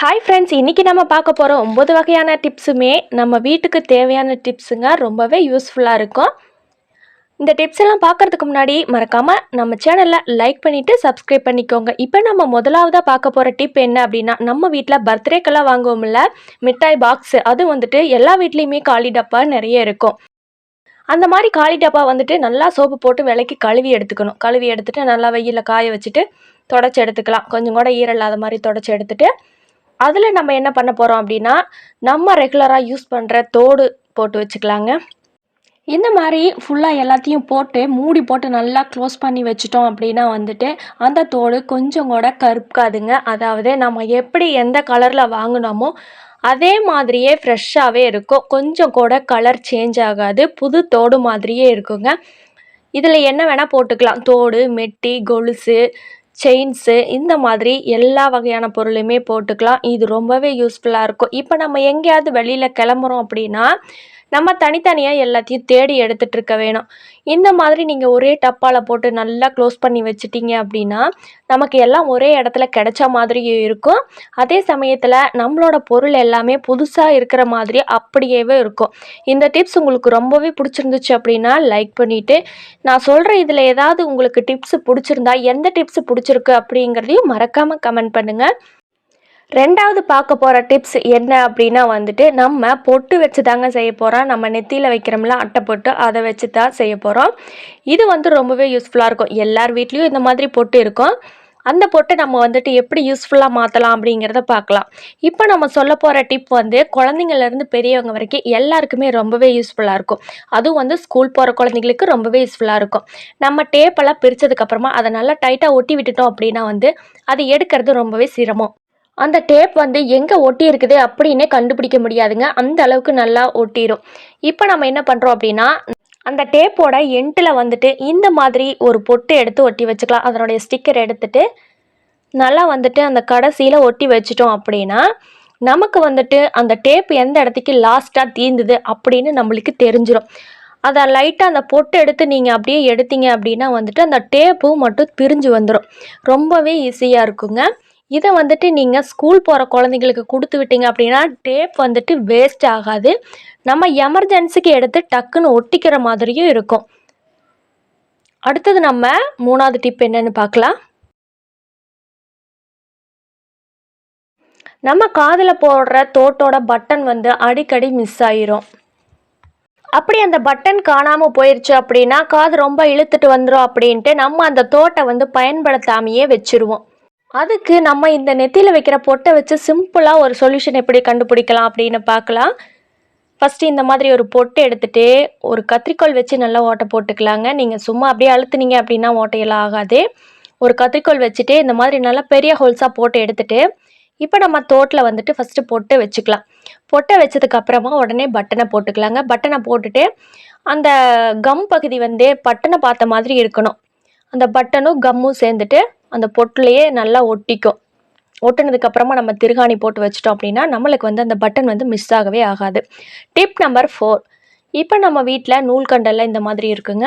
Hi friends இன்றைக்கி நம்ம பார்க்க போகிற ஒம்பது வகையான டிப்ஸுமே நம்ம வீட்டுக்கு தேவையான டிப்ஸுங்க ரொம்பவே யூஸ்ஃபுல்லாக இருக்கும். இந்த டிப்ஸ் எல்லாம் பார்க்குறதுக்கு முன்னாடி மறக்காமல் நம்ம சேனலில் லைக் பண்ணிவிட்டு சப்ஸ்கிரைப் பண்ணிக்கோங்க. இப்போ நம்ம முதலாவதாக பார்க்க போகிற டிப் என்ன அப்படின்னா நம்ம வீட்டில் பர்த்டேக்கெல்லாம் வாங்குவோம்ல மிட்டாய் பாக்ஸ் அது வந்துட்டு எல்லா வீட்லேயுமே காலி டப்பா நிறைய இருக்கும். அந்த மாதிரி காலி டப்பா வந்துட்டு நல்லா சோப்பு போட்டு விலைக்கு கழுவி எடுத்துக்கணும். கழுவி எடுத்துகிட்டு நல்லா வெயிலில் காய வச்சுட்டு தொடச்சி எடுத்துக்கலாம். கொஞ்சம் கூட ஈரல் இல்லாத மாதிரி தொடச்சி எடுத்துகிட்டு அதில் நம்ம என்ன பண்ண போகிறோம் அப்படின்னா நம்ம ரெகுலராக யூஸ் பண்ணுற தோடு போட்டு வச்சுக்கலாங்க. இந்த மாதிரி ஃபுல்லாக எல்லாத்தையும் போட்டு மூடி போட்டு நல்லா க்ளோஸ் பண்ணி வச்சிட்டோம் அப்படின்னா வந்துட்டு அந்த தோடு கொஞ்சம் கூட கருக்காதுங்க. அதாவது நம்ம எப்படி எந்த கலரில் வாங்கினோமோ அதே மாதிரியே ஃப்ரெஷ்ஷாகவே இருக்கும். கொஞ்சம் கூட கலர் சேஞ்ச் ஆகாது. புது தோடு மாதிரியே இருக்குங்க. இதில் என்ன வேணால் போட்டுக்கலாம். தோடு மெட்டி கொலுசு செயின்ஸு இந்த மாதிரி எல்லா வகையான பொருளுமே போட்டுக்கலாம். இது ரொம்பவே யூஸ்ஃபுல்லாக இருக்கும். இப்போ நம்ம எங்கேயாவது வெளியில் கிளம்புறோம் அப்படின்னா நம்ம தனித்தனியாக எல்லாத்தையும் தேடி எடுத்துகிட்டு இருக்க வேணும். இந்த மாதிரி நீங்கள் ஒரே டப்பாவில் போட்டு நல்லா க்ளோஸ் பண்ணி வச்சுட்டீங்க அப்படின்னா நமக்கு எல்லாம் ஒரே இடத்துல கிடைச்ச மாதிரியும் இருக்கும். அதே சமயத்தில் நம்மளோட பொருள் எல்லாமே புதுசாக இருக்கிற மாதிரி அப்படியேவே இருக்கும். இந்த டிப்ஸ் உங்களுக்கு ரொம்பவே பிடிச்சிருந்துச்சு அப்படின்னா லைக் பண்ணிவிட்டு நான் சொல்கிற இதில் ஏதாவது உங்களுக்கு டிப்ஸ் பிடிச்சிருந்தா எந்த டிப்ஸ் பிடிச்சிருக்கு அப்படிங்கிறதையும் மறக்காமல் கமெண்ட் பண்ணுங்கள் ரெண்டாவது பார்க்க போகிற டிப்ஸ் என்ன அப்படின்னா வந்துட்டு நம்ம பொட்டு வச்சு தாங்க செய்ய போகிறோம் நம்ம நெத்தியில் வைக்கிறோம்ல அட்டை பொட்டு அதை வச்சு தான் செய்ய போகிறோம் இது வந்து ரொம்பவே யூஸ்ஃபுல்லாக இருக்கும். எல்லார் வீட்லேயும் இந்த மாதிரி பொட்டு இருக்கும். அந்த பொட்டை நம்ம வந்துட்டு எப்படி யூஸ்ஃபுல்லாக மாற்றலாம் அப்படிங்கிறத பார்க்கலாம். இப்போ நம்ம சொல்ல போகிற டிப் வந்து குழந்தைங்கள்லேருந்து பெரியவங்க வரைக்கும் எல்லாருக்குமே ரொம்பவே யூஸ்ஃபுல்லாக இருக்கும். அதுவும் வந்து ஸ்கூல் போகிற குழந்தைங்களுக்கு ரொம்பவே யூஸ்ஃபுல்லாக இருக்கும். நம்ம டேப்பெல்லாம் பிரித்ததுக்கப்புறமா அதை நல்லா டைட்டாக ஒட்டி விட்டுட்டோம் அப்படின்னா வந்து அது எடுக்கிறது ரொம்பவே சிரமம். அந்த டேப் வந்து எங்கே ஒட்டி இருக்குது அப்படின்னே கண்டுபிடிக்க முடியாதுங்க. அந்த அளவுக்கு நல்லா ஒட்டிடும் இப்போ நம்ம என்ன பண்ணுறோம் அப்படின்னா அந்த டேப்போட எண்டில் வந்துட்டு இந்த மாதிரி ஒரு பொட்டு எடுத்து ஒட்டி வச்சுக்கலாம். அதனுடைய ஸ்டிக்கர் எடுத்துட்டு நல்லா வந்துட்டு அந்த கடைசியில் ஒட்டி வச்சிட்டோம் அப்படின்னா நமக்கு வந்துட்டு அந்த டேப் எந்த இடத்துக்கு லாஸ்ட்டாக தீந்துது அப்படின்னு நம்மளுக்கு தெரிஞ்சிடும் அதை லைட்டாக அந்த பொட்டு எடுத்து நீங்கள் அப்படியே எடுத்தீங்க அப்படின்னா வந்துட்டு அந்த டேப்பும் மட்டும் பிரிஞ்சு வந்துடும் ரொம்பவே ஈஸியாக இருக்குங்க. இதை வந்துட்டு நீங்கள் ஸ்கூல் போகிற குழந்தைங்களுக்கு கொடுத்து விட்டீங்க அப்படின்னா டேப் வந்துட்டு வேஸ்ட் ஆகாது. நம்ம எமர்ஜென்சிக்கு எடுத்து டக்குன்னு ஒட்டிக்கிற மாதிரியும் இருக்கும். அடுத்தது நம்ம மூணாவது டிப் என்னன்னு பார்க்கலாம். நம்ம காதில் போடுற தோட்டோட பட்டன் வந்து அடிக்கடி மிஸ் ஆயிரும். அப்படி அந்த பட்டன் காணாமல் போயிடுச்சு அப்படின்னா காது ரொம்ப இழுத்துட்டு வந்துடும் அப்படின்ட்டு நம்ம அந்த தோட்டை வந்து பயன்படுத்தாமையே வச்சுருவோம். அதுக்கு நம்ம இந்த நெத்தியில் வைக்கிற பொட்டை வச்சு சிம்பிளாக ஒரு சொல்யூஷன் எப்படி கண்டுபிடிக்கலாம் அப்படின்னு பார்க்கலாம். ஃபஸ்ட்டு இந்த மாதிரி ஒரு பொட்டு எடுத்துகிட்டு ஒரு கத்திரிக்கோல் வச்சு நல்லா ஓட்டை போட்டுக்கலாங்க. நீங்கள் சும்மா அப்படியே அழுத்துனீங்க அப்படின்னா ஓட்டையெல்லாம் ஆகாது. ஒரு கத்திரிக்கோல் வச்சுட்டு இந்த மாதிரி நல்லா பெரிய ஹோல்ஸாக போட்டு எடுத்துகிட்டு இப்போ நம்ம தோட்டில் வந்துட்டு ஃபஸ்ட்டு பொட்டை வச்சுக்கலாம். பொட்டை வச்சதுக்கப்புறமா உடனே பட்டனை போட்டுக்கலாங்க. பட்டனை போட்டுட்டு அந்த கம் பகுதி வந்து பட்டனை பார்த்த மாதிரி இருக்கணும். அந்த பட்டனும் கம்மும் சேர்ந்துட்டு அந்த பொட்டிலையே நல்லா ஒட்டிக்கும். ஒட்டினதுக்கப்புறமா நம்ம திருகாணி போட்டு வச்சிட்டோம் அப்படின்னா நம்மளுக்கு வந்து அந்த பட்டன் வந்து மிஸ் ஆகவே ஆகாது. டிப் நம்பர் ஃபோர் இப்போ நம்ம வீட்டில் நூல்கண்டெல்லாம் இந்த மாதிரி இருக்குங்க.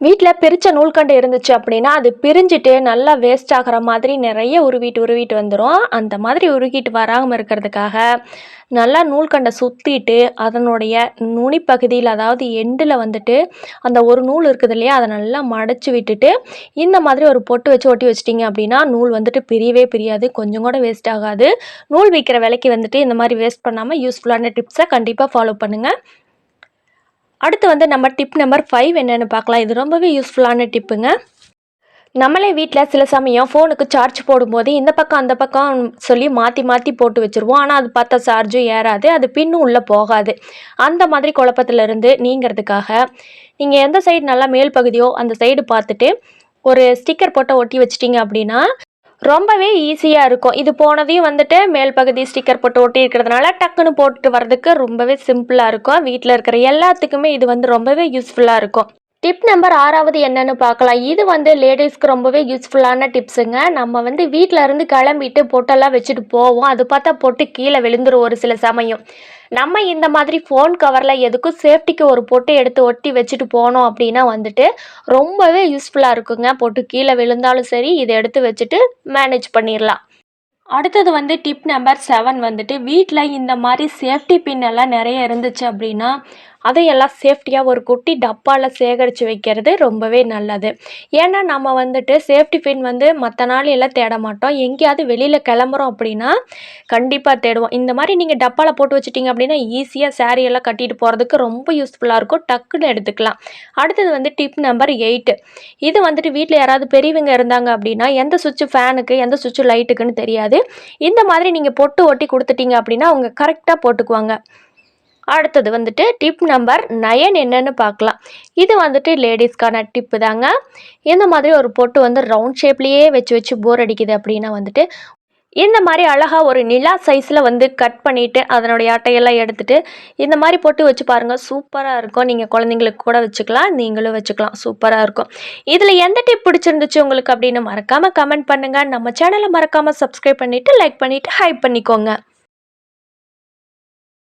வீட்டில் பிரித்த நூல்கண்டு இருந்துச்சு அப்படின்னா அது பிரிஞ்சுட்டு நல்லா வேஸ்ட் ஆகிற மாதிரி நிறைய உருவிட்டு உருவிட்டு வந்துடும் அந்த மாதிரி உருகிட்டு வராமல் இருக்கிறதுக்காக நல்லா நூல்கண்டை சுற்றிட்டு அதனுடைய நுனி பகுதியில் அதாவது எண்டில் வந்துட்டு அந்த ஒரு நூல் இருக்குது இல்லையா அதை நல்லா மடச்சு விட்டுட்டு இந்த மாதிரி ஒரு பொட்டு வச்சு ஒட்டி வச்சிட்டிங்க அப்படின்னா நூல் வந்துட்டு பிரியவே பிரியாது கொஞ்சம் கூட வேஸ்ட் ஆகாது. நூல் விற்கிற விலைக்கு வந்துட்டு இந்த மாதிரி வேஸ்ட் பண்ணாமல் யூஸ்ஃபுல்லான டிப்ஸை கண்டிப்பாக ஃபாலோ பண்ணுங்கள் அடுத்து வந்து நம்ம டிப் நம்பர் ஃபைவ் என்னென்னு பார்க்கலாம். இது ரொம்பவே யூஸ்ஃபுல்லான டிப்புங்க நம்மளே வீட்டில் சில சமயம் ஃபோனுக்கு சார்ஜ் போடும்போது இந்த பக்கம் அந்த பக்கம் சொல்லி மாற்றி மாற்றி போட்டு வச்சுருவோம். ஆனால் அது பார்த்தா சார்ஜும் ஏறாது. அது பின்னும் உள்ளே போகாது. அந்த மாதிரி குழப்பத்திலிருந்து நீங்கிறதுக்காக நீங்கள் எந்த சைடு நல்லா மேல் பகுதியோ அந்த சைடு பார்த்துட்டு ஒரு ஸ்டிக்கர் போட்டு ஒட்டி வச்சிட்டிங்க அப்படின்னா ரொம்பவே ஈஸியாக இருக்கும். இது போனதையும் வந்துட்டு மேல் பகுதி ஸ்டிக்கர் போட்டு ஒட்டி இருக்கிறதுனால டக்குன்னு போட்டுட்டு வர்றதுக்கு ரொம்பவே சிம்பிளாக இருக்கும். வீட்டில் இருக்கிற எல்லாத்துக்குமே இது வந்து ரொம்பவே யூஸ்ஃபுல்லாக இருக்கும். டிப் நம்பர் ஆறாவது என்னன்னு பார்க்கலாம். இது வந்து லேடிஸ்க்கு ரொம்பவே யூஸ்ஃபுல்லான டிப்ஸுங்க நம்ம வந்து வீட்டில் இருந்து கிளம்பிட்டு பொட்டெல்லாம் வச்சுட்டு போவோம். அது பார்த்தா பொட்டு கீழே விழுந்துரும் ஒரு சில சமயம். நம்ம இந்த மாதிரி ஃபோன் கவரில் எதுக்கும் சேஃப்டிக்கு ஒரு பொட்டு எடுத்து ஒட்டி வச்சுட்டு போனோம் அப்படின்னா வந்துட்டு ரொம்பவே யூஸ்ஃபுல்லாக இருக்குங்க. பொட்டு கீழே விழுந்தாலும் சரி இதை எடுத்து வச்சுட்டு மேனேஜ் பண்ணிடலாம் அடுத்தது வந்து டிப் நம்பர் செவன் வந்துட்டு வீட்டில் இந்த மாதிரி சேஃப்டி பின் எல்லாம் நிறைய இருந்துச்சு அப்படின்னா அதையெல்லாம் சேஃப்டியாக ஒரு குட்டி டப்பாவில் சேகரித்து வைக்கிறது ரொம்பவே நல்லது. ஏன்னா நம்ம வந்துட்டு சேஃப்டி பின் வந்து மற்ற நாள் எல்லாம் தேட மாட்டோம். எங்கேயாவது வெளியில் கிளம்புறோம் அப்படின்னா கண்டிப்பாக தேடுவோம். இந்த மாதிரி நீங்கள் டப்பாவில் போட்டு வச்சிட்டிங்க அப்படின்னா ஈஸியாக saree எல்லாம் கட்டிட்டு போகிறதுக்கு ரொம்ப யூஸ்ஃபுல்லாக இருக்கும். டக்குன்னு எடுத்துக்கலாம். அடுத்தது வந்து டிப் நம்பர் எயிட்டு இது வந்துட்டு வீட்டில் யாராவது பெரியவங்க இருந்தாங்க அப்படின்னா எந்த சுவிட்ச் ஃபேனுக்கு எந்த சுவிட்ச் லைட்டுக்குன்னு தெரியாது. இந்த மாதிரி நீங்கள் பொட்டு ஒட்டி கொடுத்துட்டீங்க அப்படின்னா அவங்க கரெக்டாக போட்டுக்குவாங்க. அடுத்தது வந்துட்டு டிப் நம்பர் நயன் என்னென்னு பார்க்கலாம். இது வந்துட்டு லேடிஸ்க்கான டிப்பு தாங்க. இந்த மாதிரி ஒரு பொட்டு வந்து ரவுண்ட் ஷேப்லேயே வச்சு வச்சு போர் அடிக்குது அப்படின்னா வந்துட்டு இந்த மாதிரி அழகாக ஒரு நிலா சைஸில் வந்து கட் பண்ணிவிட்டு அதனுடைய அட்டையெல்லாம் எடுத்துகிட்டு இந்த மாதிரி போட்டு வச்சு பாருங்கள் சூப்பராக இருக்கும். நீங்கள் குழந்தைங்களுக்கு கூட வச்சுக்கலாம் நீங்களும் வச்சுக்கலாம். சூப்பராக இருக்கும். இதில் எந்த டிப் பிடிச்சிருந்துச்சு உங்களுக்கு அப்படின்னு மறக்காமல் கமெண்ட் பண்ணுங்கள் நம்ம சேனலை மறக்காமல் சப்ஸ்கிரைப் பண்ணிவிட்டு லைக் பண்ணிவிட்டு ஹைப் பண்ணிக்கோங்க.